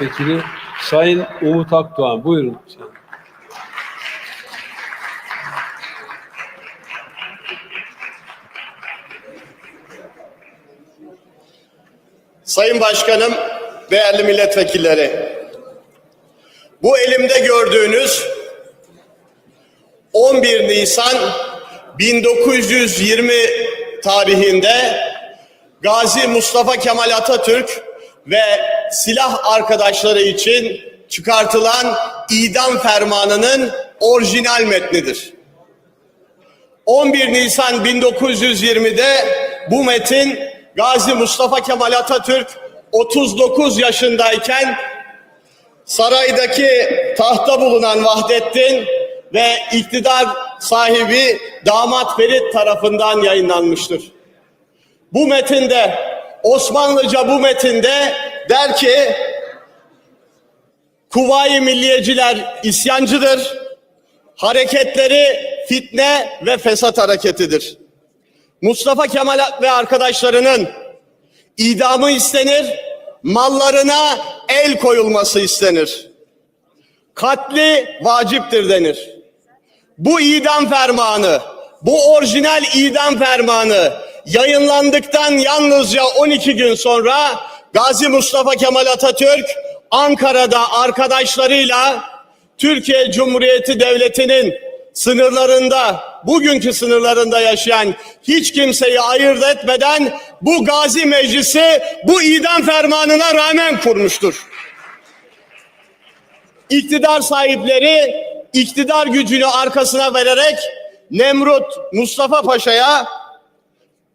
Milletvekili Sayın Umut Akdoğan. Buyurun. Sayın Başkanım, değerli milletvekilleri. Bu elimde gördüğünüz 11 Nisan 1920 tarihinde Gazi Mustafa Kemal Atatürk ve silah arkadaşları için çıkartılan idam fermanının orijinal metnidir. 11 Nisan 1920'de bu metin Gazi Mustafa Kemal Atatürk 39 yaşındayken saraydaki tahta bulunan Vahdettin ve iktidar sahibi damat Ferit tarafından yayınlanmıştır. Bu metinde Osmanlıca bu metinde der ki Kuvayi Milliyeciler isyancıdır. Hareketleri fitne ve fesat hareketidir. Mustafa Kemal ve arkadaşlarının idamı istenir, mallarına el koyulması istenir. Katli vaciptir denir. Bu idam fermanı, bu orijinal idam fermanı yayınlandıktan yalnızca 12 gün sonra Gazi Mustafa Kemal Atatürk Ankara'da arkadaşlarıyla Türkiye Cumhuriyeti Devleti'nin sınırlarında, bugünkü sınırlarında yaşayan hiç kimseyi ayırt etmeden bu Gazi Meclisi bu idam fermanına rağmen kurmuştur. İktidar sahipleri iktidar gücünü arkasına vererek Nemrut Mustafa Paşa'ya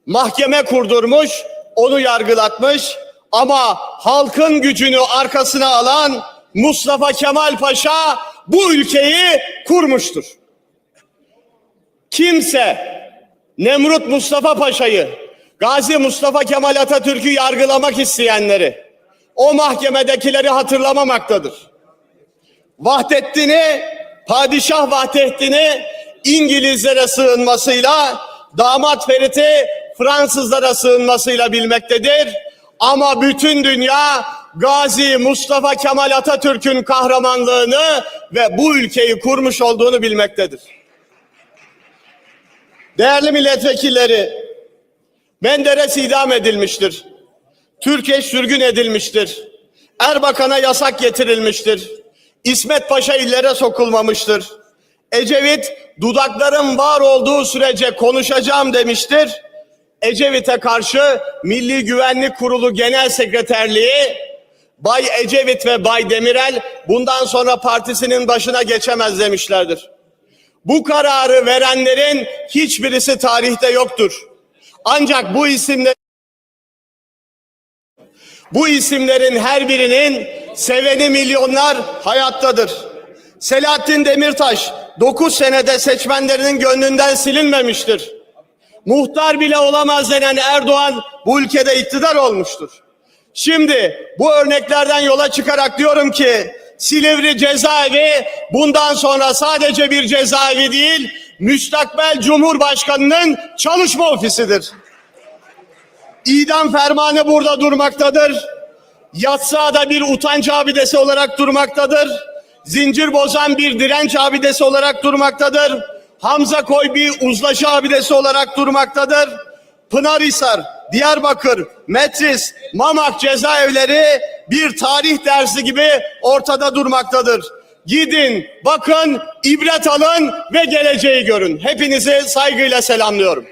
mahkeme kurdurmuş, onu yargılatmış ama halkın gücünü arkasına alan Mustafa Kemal Paşa bu ülkeyi kurmuştur. Kimse Nemrut Mustafa Paşa'yı, Gazi Mustafa Kemal Atatürk'ü yargılamak isteyenleri, o mahkemedekileri hatırlamamaktadır. Vahdettin'i, Padişah Vahdettin'i İngilizlere sığınmasıyla, damat Ferit'i Fransızlara sığınmasıyla bilmektedir. Ama bütün dünya Gazi Mustafa Kemal Atatürk'ün kahramanlığını ve bu ülkeyi kurmuş olduğunu bilmektedir. Değerli milletvekilleri, Menderes idam edilmiştir. Türkiye sürgün edilmiştir. Erbakan'a yasak getirilmiştir. İsmet Paşa illere sokulmamıştır. Ecevit dudakların var olduğu sürece konuşacağım demiştir. Ecevit'e karşı Milli Güvenlik Kurulu Genel Sekreterliği Bay Ecevit ve Bay Demirel bundan sonra partisinin başına geçemez demişlerdir. Bu kararı verenlerin hiçbirisi tarihte yoktur. Ancak bu isimler bu isimlerin her birinin seveni milyonlar hayattadır. Selahattin Demirtaş 9 senede seçmenlerinin gönlünden silinmemiştir. Muhtar bile olamaz denen Erdoğan bu ülkede iktidar olmuştur. Şimdi bu örneklerden yola çıkarak diyorum ki Silivri cezaevi bundan sonra sadece bir cezaevi değil, müstakbel Cumhurbaşkanı'nın çalışma ofisidir. İdam fermanı burada durmaktadır. Yatsıada bir utanç abidesi olarak durmaktadır. Zincir bozan bir direnç abidesi olarak durmaktadır. Hamza Koy bir uzlaşı abidesi olarak durmaktadır. Pınarhisar, Diyarbakır, Metris, Mamak cezaevleri bir tarih dersi gibi ortada durmaktadır. Gidin, bakın, ibret alın ve geleceği görün. Hepinizi saygıyla selamlıyorum.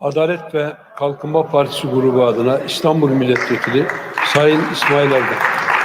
Adalet ve Kalkınma Partisi grubu adına İstanbul Milletvekili Sayın İsmail Erdoğan.